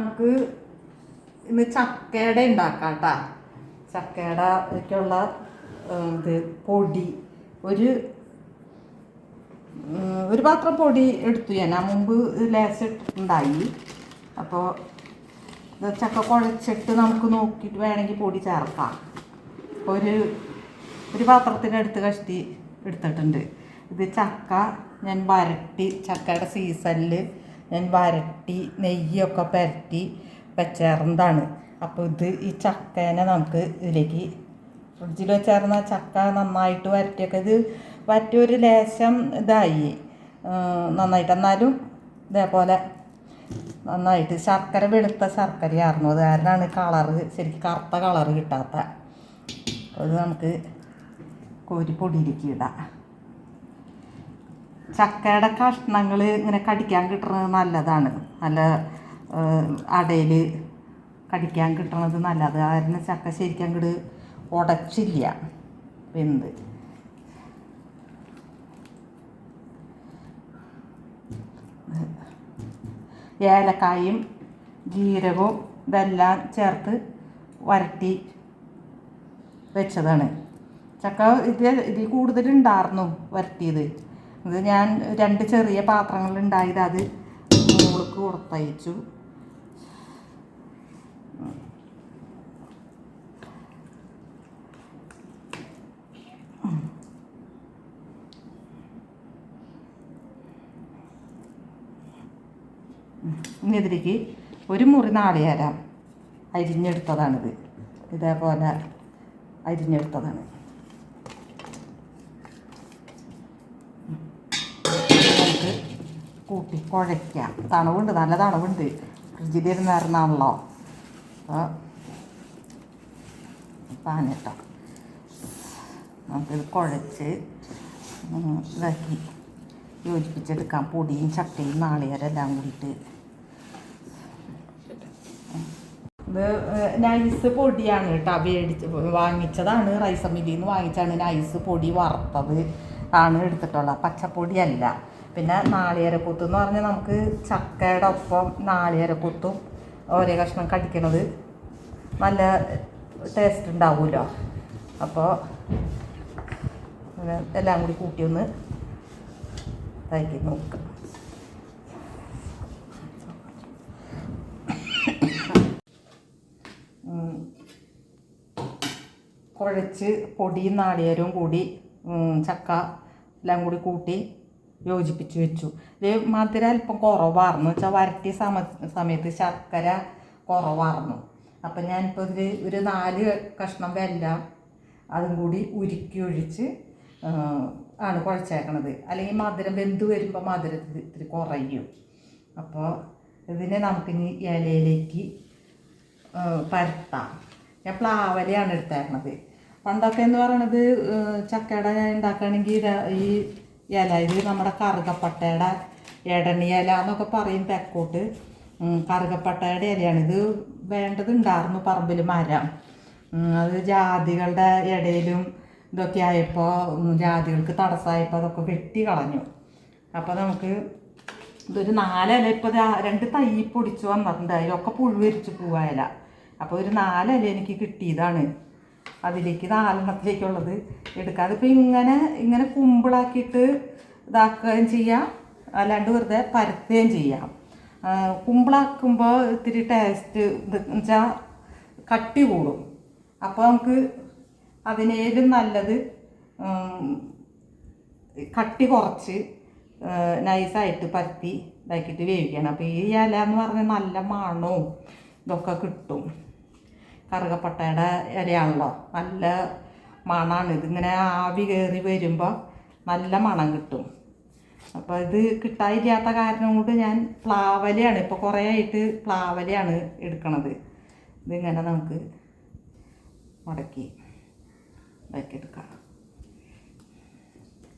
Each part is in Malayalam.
നമുക്ക് ഇന്ന് ചക്കയുടെ ഉണ്ടാക്കാം കേട്ടോ ചക്കയുടെ ഒക്കെയുള്ള ഇത് പൊടി. ഒരു ഒരു പാത്രം പൊടി എടുത്തു ഞാൻ. ആ മുമ്പ് ലേസ് ഇട്ടിട്ടുണ്ടായി. അപ്പോൾ ചക്ക കുഴച്ചിട്ട് നമുക്ക് നോക്കിയിട്ട് വേണമെങ്കിൽ പൊടി ചേർക്കാം. അപ്പോൾ ഒരു ഒരു പാത്രത്തിനടുത്ത് കഷ്ടി എടുത്തിട്ടുണ്ട്. ഇത് ചക്ക ഞാൻ വരട്ടി ചക്കയുടെ സീസണിൽ ഞാൻ വരട്ടി നെയ്യൊക്കെ പുരട്ടി വെച്ചേർന്നതാണ്. അപ്പോൾ ഇത് ഈ ചക്കേനെ നമുക്ക് ഇതിലേക്ക് ഫ്രിഡ്ജിൽ വെച്ചേർന്ന ചക്ക നന്നായിട്ട് വരട്ടിയൊക്കെ ഇത് ഒരു ലേശം ഇതായി. നന്നായിട്ട്. എന്നാലും ഇതേപോലെ നന്നായിട്ട് ശർക്കര വെളുത്ത ശർക്കരയായിരുന്നു. അത് കാരണമാണ് കളറ് ശരിക്കും കറുത്ത കളറ് കിട്ടാത്ത. അത് നമുക്ക് കോരി പൊടിയിലേക്ക് ഇടാം. ചക്കയുടെ കഷ്ണങ്ങൾ ഇങ്ങനെ കടിക്കാൻ കിട്ടുന്നത് നല്ലതാണ്. നല്ല അടയിൽ കടിക്കാൻ കിട്ടുന്നത് നല്ലത്. കാരണം ചക്ക ശരിക്കും അങ്ങോട്ട് ഉടച്ചില്ല. വെന്ത്. ഏലക്കായും ജീരകവും ഇതെല്ലാം ചേർത്ത് വരട്ടി വെച്ചതാണ്. ചക്ക ഇത് ഇതിൽ കൂടുതലുണ്ടായിരുന്നു വരട്ടിയത്. ഇത് ഞാൻ രണ്ട് ചെറിയ പാത്രങ്ങളുണ്ടായത് അത് മോൾക്ക് കൊടുത്തയച്ചു. ഇനി ഇതിലേക്ക് ഒരു മുറി നാളികേരം അരിഞ്ഞെടുത്തതാണിത്. ഇതേപോലെ അരിഞ്ഞെടുത്തതാണ് നമുക്ക് കൂട്ടി കുഴയ്ക്കാം. തണവുണ്ട് നല്ല തണവുണ്ട്. ഫ്രിഡ്ജിലിരുന്നായിരുന്നാണല്ലോ അപ്പോൾ പാനിട്ടോ നമുക്കിത് കുഴച്ച് ഇതാക്കി യോജിപ്പിച്ചെടുക്കാം. പൊടിയും ചട്ടയും നാളികേരം എല്ലാം കൂടിയിട്ട്. ഇത് നൈസ് പൊടിയാണ് കേട്ടോ മേടിച്ച് വാങ്ങിച്ചതാണ്. റൈസമ്മിതിന്ന് വാങ്ങിച്ചാണ് നൈസ് പൊടി വറുത്തത് ആണ് എടുത്തിട്ടുള്ളത്. പച്ചപ്പൊടിയല്ല. പിന്നെ നാളികേരക്കൂത്ത് എന്ന് പറഞ്ഞാൽ നമുക്ക് ചക്കയുടെ ഒപ്പം നാളികേരക്കൂത്തും ഓരോ കഷ്ണം കടിക്കണത്. നല്ല ടേസ്റ്റ് ഉണ്ടാവുമല്ലോ അപ്പോൾ എല്ലാം കൂടി കൂട്ടി ഒന്ന് ഇതാക്കി നോക്കാം. കുഴച്ച് പൊടിയും നാളികേരവും കൂടി ചക്ക എല്ലാം കൂടി കൂട്ടി യോജിപ്പിച്ച് വെച്ചു. ഇത് മധുരം അല്പം കുറവായിരുന്നു വെച്ചാൽ വരട്ടിയ സമ സമയത്ത് ശർക്കര കുറവായിരുന്നു അപ്പം ഞാനിപ്പോൾ ഇതിൽ ഒരു നാല് കഷ്ണം വെല്ല അതും കൂടി ഉരുക്കി ഒഴിച്ച് ആണ് കുഴച്ചേക്കണത്. അല്ലെങ്കിൽ മധുരം വെന്ത് വരുമ്പോൾ മധുരത്തിൽ ഇത്തിരി കുറയും. അപ്പോൾ ഇതിനെ നമുക്കിനി ഇലയിലേക്ക് പരത്താം. ഞാൻ പ്ലാവലയാണ് എടുത്തേക്കണത്. പണ്ടൊക്കെ എന്ന് പറയണത് ചക്കയുടെ ഉണ്ടാക്കുകയാണെങ്കിൽ ഈ ഇല ഇത് നമ്മുടെ കറുകപ്പട്ടയുടെ ഇടണി ഇല എന്നൊക്കെ പറയും തെക്കോട്ട്. കറുകപ്പട്ടയുടെ ഇലയാണ്. ഇത് വേണ്ടത് ഉണ്ടായിരുന്നു പറമ്പിൽ മരം അത് ജാതികളുടെ ഇടയിലും ഇതൊക്കെ ആയപ്പോൾ ജാതികൾക്ക് തടസ്സമായപ്പോൾ അതൊക്കെ വെട്ടി കളഞ്ഞു. അപ്പോൾ നമുക്ക് ഇതൊരു നാലില ഇപ്പോൾ രണ്ട് തൈ പൊടിച്ച് വന്നിട്ടുണ്ട്. അതിലൊക്കെ പുഴുവരിച്ച് പോവാ ഇല. അപ്പോൾ ഒരു നാലില എനിക്ക് കിട്ടിയതാണ്. അതിലേക്ക് നാലെണ്ണത്തിലേക്കുള്ളത് എടുക്കുക. അതിപ്പോൾ ഇങ്ങനെ ഇങ്ങനെ കുമ്പിളാക്കിയിട്ട് ഇതാക്കുകയും ചെയ്യാം. അല്ലാണ്ട് വെറുതെ പരത്തുകയും ചെയ്യാം. കുമ്പിളാക്കുമ്പോൾ ഇത്തിരി ടേസ്റ്റ് ഇത് വെച്ചാൽ കട്ടി കൂടും. അപ്പോൾ നമുക്ക് അതിനേലും നല്ലത് കട്ടി കുറച്ച് നൈസായിട്ട് പരത്തി ഇതാക്കിയിട്ട് വേവിക്കണം. അപ്പോൾ ഈ ഇല എന്ന് പറഞ്ഞാൽ നല്ല മണവും ഇതൊക്കെ കിട്ടും. കറുകപ്പട്ടയുടെ ഇലയാണല്ലോ. നല്ല മണമാണ് ഇതിങ്ങനെ ആവി കയറി വരുമ്പോൾ നല്ല മണം കിട്ടും. അപ്പോൾ ഇത് കിട്ടാതില്ലാത്ത കാരണം കൊണ്ട് ഞാൻ പ്ലാവലയാണ്. ഇപ്പോൾ കുറേ ആയിട്ട് പ്ലാവലയാണ് എടുക്കണത്. ഇതിങ്ങനെ നമുക്ക് മടക്കി ഇതാക്കി എടുക്കാം.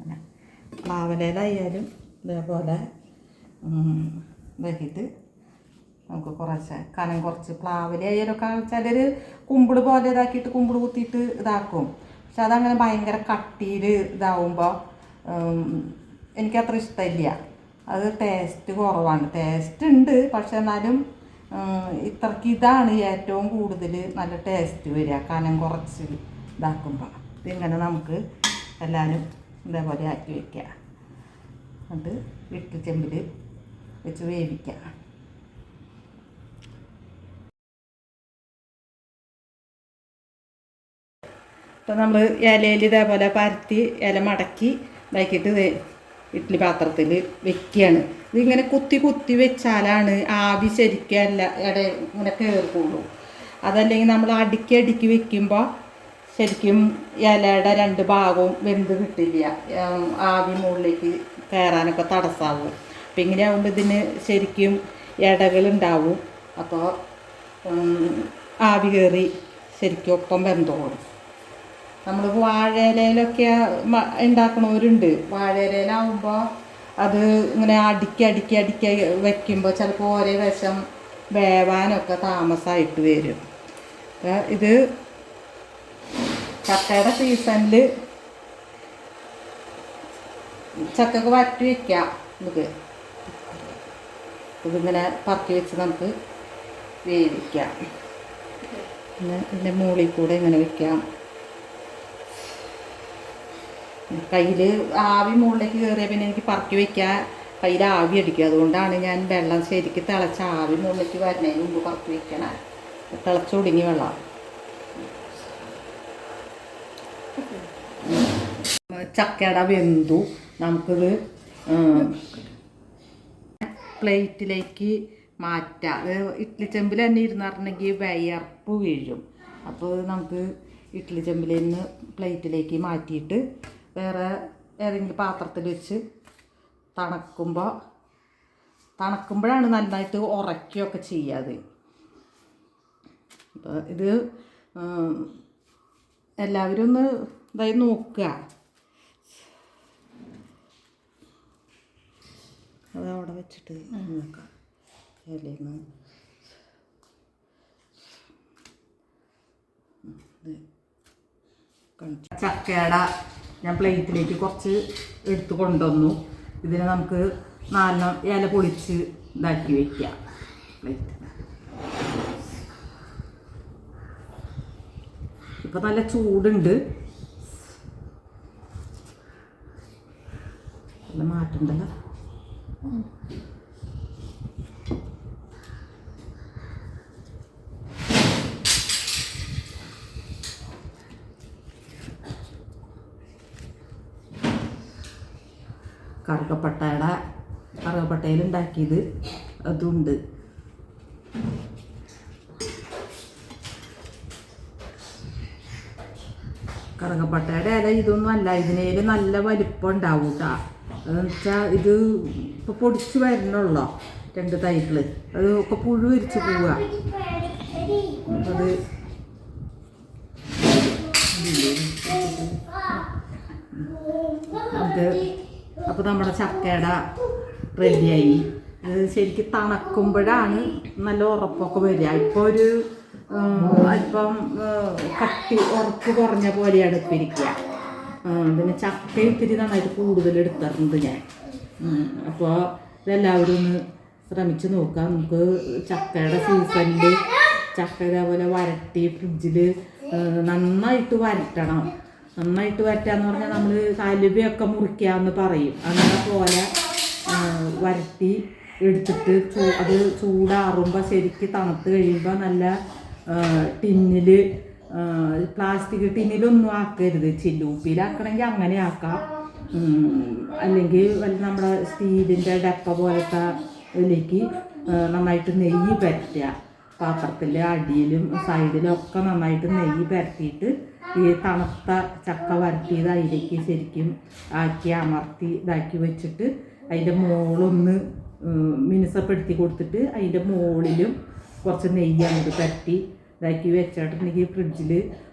അങ്ങനെ. പ്ലാവലയിലായാലും ഇതേപോലെ ഇതാക്കിയിട്ട് നമുക്ക് കുറച്ച് കനം കുറച്ച് പ്ലാവിലെ ആയാലൊക്കെ ഒരു കുമ്പിൾ പോലെ ഇതാക്കിയിട്ട് കുമ്പിൾ കുത്തിയിട്ട് ഇതാക്കും. പക്ഷെ അതങ്ങനെ ഭയങ്കര കട്ടിയിൽ ഇതാവുമ്പോൾ എനിക്കത്ര ഇഷ്ടമില്ല. അത് ടേസ്റ്റ് കുറവാണ്. ടേസ്റ്റ് ഉണ്ട് പക്ഷെ എന്നാലും ഇത്രയ്ക്ക് ഇതാണ് ഏറ്റവും കൂടുതൽ നല്ല ടേസ്റ്റ് വരിക കനം കുറച്ച് ഇതാക്കുമ്പോൾ ഇതിങ്ങനെ നമുക്ക് എല്ലാവരും ഇതേപോലെ ആക്കി വയ്ക്കുക എന്നിട്ട് വിട്ടു ചെമ്പിൽ വെച്ച് വേവിക്കുക. ഇപ്പം നമ്മൾ ഇലയിൽ ഇതേപോലെ പരത്തി ഇല മടക്കി ഇതാക്കിയിട്ട് ഇത് ഇഡ്ഡലി പാത്രത്തിൽ വെക്കുകയാണ്. ഇതിങ്ങനെ കുത്തി കുത്തി വെച്ചാലാണ് ആവി ശരിക്കും അല്ല ഇട ഇങ്ങനെ കയറുള്ളൂ അതല്ലെങ്കിൽ നമ്മൾ അടുക്കി അടുക്കി വെക്കുമ്പോൾ ശരിക്കും ഇലയുടെ രണ്ട് ഭാഗവും വെന്ത് കിട്ടില്ല. ആവി മുകളിലേക്ക് കയറാനൊക്കെ തടസ്സമാവും. അപ്പം ഇങ്ങനെ ആകുമ്പോൾ ഇതിന് ശരിക്കും ഇടകളുണ്ടാവും അപ്പോൾ ആവി കയറി ശരിക്കും ഒപ്പം വെന്തോളും നമ്മൾ വാഴയിലയിലൊക്കെ ഉണ്ടാക്കണവരുണ്ട് വാഴയിലയിലാവുമ്പോൾ അത് ഇങ്ങനെ അടുക്കി അടുക്കി അടുക്കി വയ്ക്കുമ്പോൾ ചിലപ്പോൾ ഒരേ വശം വേവാനൊക്കെ താമസമായിട്ട് വരും. ഇത് ചക്കയുടെ സീസണിൽ ചക്കക്ക് വറ്റി വയ്ക്കാം ഇത് ഇതിങ്ങനെ പറക്കി വെച്ച് നമുക്ക് വേവിക്കാം. പിന്നെ ഇതിന്റെ മുകളിൽ കൂടെ ഇങ്ങനെ വെക്കാം. കയ്യിൽ ആവി മുകളിലേക്ക് കയറിയ പിന്നെ എനിക്ക് പറക്കി വയ്ക്കാൻ കയ്യിൽ ആവി അടിക്കും. അതുകൊണ്ടാണ് ഞാൻ വെള്ളം ശരിക്ക് തിളച്ച ആവി മുകളിലേക്ക് വരുന്നതിന് മുമ്പ് പറക്കി വെക്കണ. തിളച്ചൊടുങ്ങി വെള്ളം. ചക്കയുടെ വെന്തു. നമുക്കിത് പ്ലേറ്റിലേക്ക് മാറ്റാം. അത് ഇഡ്ഡലി ചെമ്പിൽ തന്നെ ഇരുന്നറിഞ്ഞെങ്കിൽ വിയർപ്പ് വീഴും. അപ്പോൾ നമുക്ക് ഇഡ്ഡലി ചെമ്പിൽ നിന്ന് പ്ലേറ്റിലേക്ക് മാറ്റിയിട്ട് വേറെ ഏതെങ്കിലും പാത്രത്തിൽ വെച്ച് തണുക്കുമ്പോൾ തണുക്കുമ്പോഴാണ് നന്നായിട്ട് ഉറക്കുകയൊക്കെ ചെയ്യാതെ അപ്പോൾ ഇത് എല്ലാവരും ഒന്ന് ഇതായി നോക്കുക. അത് അവിടെ വെച്ചിട്ട് നോക്കാം. ഇലയിന്ന്. ചക്കയുടെ ഞാൻ പ്ലേറ്റിലേക്ക് കുറച്ച് എടുത്ത് കൊണ്ടുവന്നു. ഇതിനെ നമുക്ക് നാലെണ്ണം ഇല പൊളിച്ച് ഇതാക്കി വെക്കാം പ്ലേറ്റ് ഇപ്പം നല്ല ചൂടുണ്ട്. നല്ല മാറ്റുണ്ടല്ലോ കറുകപ്പട്ടയുടെ കറുകപ്പട്ടയിൽ ഉണ്ടാക്കിയത് അതുണ്ട്. കറുകപ്പട്ടയുടെ ഇല ഇതൊന്നും അല്ല ഇതിനേൽ നല്ല വലിപ്പം ഉണ്ടാവും കേട്ടോ അതെന്ന് വെച്ചാൽ ഇത് ഇപ്പോൾ പൊടിച്ച് വരണുള്ളോ രണ്ട് തൈകൾ. അത് ഒക്കെ പുഴു വിരിച്ച് പോവുക. അത് അത് അപ്പോൾ നമ്മുടെ ചക്കയുടെ റെഡിയായി ശരിക്കും തണുക്കുമ്പോഴാണ് നല്ല ഉറപ്പൊക്കെ വരിക. ഇപ്പോൾ ഒരു അല്പം കട്ടി ഉറപ്പ് കുറഞ്ഞ പോലെയാണ് ഇപ്പം ഇരിക്കുക. പിന്നെ ചക്ക ഇത്തിരി നന്നായിട്ട് കൂടുതൽ എടുത്തിട്ടുണ്ട് ഞാൻ. അപ്പോൾ ഇതെല്ലാവരും ഒന്ന് ശ്രമിച്ച് നോക്കാം. നമുക്ക് ചക്കയുടെ സീസണിൽ ചക്ക ഇതേപോലെ വരട്ടി ഫ്രിഡ്ജിൽ നന്നായിട്ട് വരട്ടണം. നന്നായിട്ട് വരട്ടാന്ന് പറഞ്ഞാൽ നമ്മൾ കലുവയൊക്കെ മുറിക്കാന്ന് പറയും. അങ്ങനെ പോലെ വരട്ടി എടുത്തിട്ട് അത് ചൂടാറുമ്പോൾ ശരിക്ക് തണുത്ത് കഴിയുമ്പോൾ നല്ല ടിന്നിൽ പ്ലാസ്റ്റിക് ടിന്നിലൊന്നും ആക്കരുത്. ചില്ലൂപ്പിയിലാക്കണമെങ്കിൽ അങ്ങനെ ആക്കാം. അല്ലെങ്കിൽ നമ്മുടെ സ്റ്റീലിന്റെ ഡപ്പ പോലത്തെ ഇതിലേക്ക് നന്നായിട്ട് നെയ്യ് പരറ്റുക പാത്രത്തിൽ അടിയിലും സൈഡിലും ഒക്കെ നന്നായിട്ട് നെയ്യ് പരത്തിയിട്ട് ഈ തണുത്ത ചക്ക വരട്ടിയത് അതിലേക്ക് ശരിക്കും ആക്കി അമർത്തി ഇതാക്കി വെച്ചിട്ട് അതിന്റെ മുകളൊന്ന് ഉം, മിനുസപ്പെടുത്തി കൊടുത്തിട്ട് അതിന്റെ മുകളിലും കുറച്ച് നെയ്യ് അങ്ങോട്ട് പരട്ടി ഇതാക്കി വെച്ചിട്ടുണ്ടെങ്കിൽ ഫ്രിഡ്ജിൽ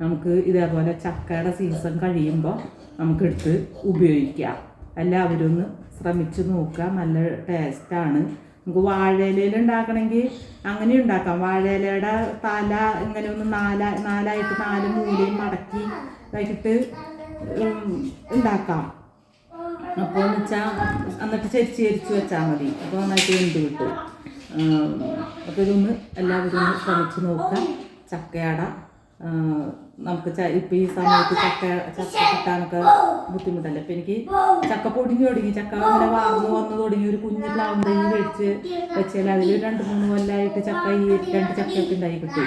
നമുക്ക് ഇതേപോലെ ചക്കയുടെ സീസൺ കഴിയുമ്പോൾ നമുക്കെടുത്ത് ഉപയോഗിക്കാം. എല്ലാവരും ഒന്ന് ശ്രമിച്ച് നോക്കുക. നല്ല ടേസ്റ്റാണ് നമുക്ക് വാഴയിലയിൽ ഉണ്ടാക്കണമെങ്കിൽ അങ്ങനെ ഉണ്ടാക്കാം. വാഴയിലയുടെ തല ഇങ്ങനെ ഒന്ന് നാല നാലായിട്ട് നാല് മൂലയും മടക്കി ഇതാക്കിയിട്ട് ഉണ്ടാക്കാം. അപ്പോൾ എന്ന് വെച്ചാൽ എന്നിട്ട് ചരിച്ച് ചരിച്ച് വെച്ചാൽ മതി. അപ്പോൾ നന്നായിട്ട് വെന്ത് കിട്ടും. അപ്പോൾ ഇതൊന്ന് എല്ലാവരും ഒന്ന് ശ്രമിച്ച് നോക്കാം ചക്കയട. നമുക്ക് ഇപ്പം ഈ സമയത്ത് ചക്ക ചക്ക കിട്ടാനൊക്കെ ബുദ്ധിമുട്ടല്ലേ? അപ്പം എനിക്ക് ചക്ക പൊടിഞ്ഞു തുടങ്ങി. ചക്ക അങ്ങനെ വാർന്നു വന്നു തുടങ്ങി. ഒരു കുഞ്ഞു പ്ലാവും തൈ മേടിച്ച് വെച്ചാൽ അതിൽ രണ്ട് മൂന്ന് കൊല്ലമായിട്ട് ചക്ക ഈ രണ്ട് ചക്കയൊക്കെ ഉണ്ടായി കിട്ടി.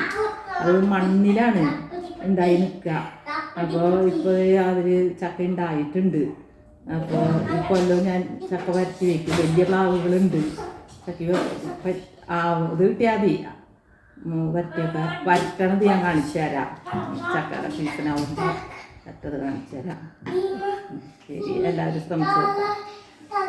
അത് മണ്ണിലാണ് ഉണ്ടായി നിൽക്കുക. അപ്പോൾ ഇപ്പോൾ അതിൽ ചക്ക ഉണ്ടായിട്ടുണ്ട്. അപ്പോൾ ഈ കൊല്ലം ഞാൻ ചക്ക വരച്ച് വയ്ക്കും വലിയ പ്ലാവുകളുണ്ട്. ചക്ക ആ ഇത് കിട്ടിയാൽ മതി. ഉം, വരക്കണത് ഞാൻ കാണിച്ചു തരാം. ചക്കയുടെ സീസൺ ആവുമ്പോൾ വരട്ടത് കാണിച്ചു തരാം. ശരി എല്ലാവരും ശ്രമിച്ചു